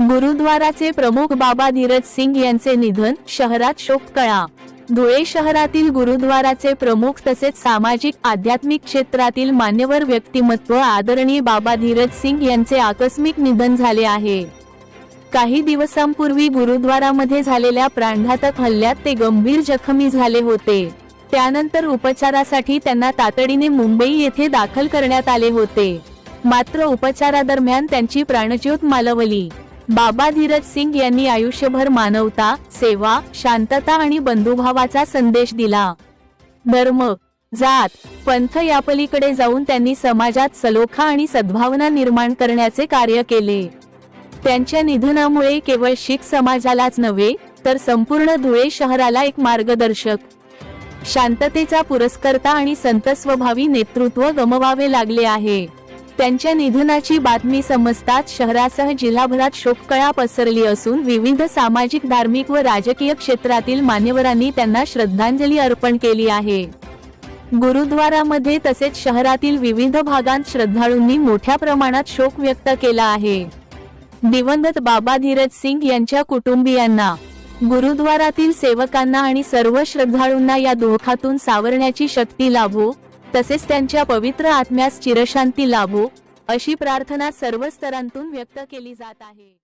गुरुद्वाराचे प्रमुख बाबा धीरज सिंग यांचे निधन शहरात शोककळा. धुळे शहरातील गुरुद्वाराचे प्रमुख तसेच सामाजिक आध्यात्मिक क्षेत्रातील मान्यवर व्यक्तिमत्व आदरणीय बाबा धीरज सिंग यांचे आकस्मिक निधन झाले आहे. काही दिवसांपूर्वी गुरुद्वारामध्ये झालेल्या प्राणघातक हल्ल्यात ते गंभीर जखमी झाले होते. त्यानंतर उपचारासाठी त्यांना तातडीने मुंबई येथे दाखल करण्यात आले होते. मात्र उपचारादरम्यान त्यांची प्राणज्योत मालवली. बाबा धीरज सिंग यांनी आयुष्यभर मानवता सेवा शांतता आणि बंधुभावाचा संदेश दिला. धर्म जात पंथ यापलीकडे जाऊन त्यांनी समाजात सलोखा आणि सद्भावना निर्माण करण्याचे कार्य केले. त्यांच्या निधनामुळे केवळ शीख समाजालाच नव्हे तर संपूर्ण धुळे शहराला एक मार्गदर्शक. शांततेचा पुरस्कर्ता आणि संत स्वभावी नेतृत्व गमवावे लागले आहे. त्यांच्या निधनाची बातमी समजताच शहरासह जिल्हाभरात शोककळा पसरली असून विविध सामाजिक धार्मिक व राजकीय क्षेत्रातील मान्यवरांनी त्यांना श्रद्धांजली अर्पण केली आहे. गुरुद्वारामध्ये तसेच शहरातील विविध भागांत श्रद्धाळूंनी मोठ्या प्रमाणात शोक व्यक्त केला आहे. दिवंगत बाबा धीरज सिंग यांच्या कुटुंबियांना गुरुद्वारातील सेवकांना आणि सर्व श्रद्धाळूंना या दुःखातून सावरण्याची शक्ती लाभो तसेच त्यांच्या पवित्र आत्म्यास चिरशांती लाभो अशी प्रार्थना सर्व स्तरांतून व्यक्त केली जात आहे.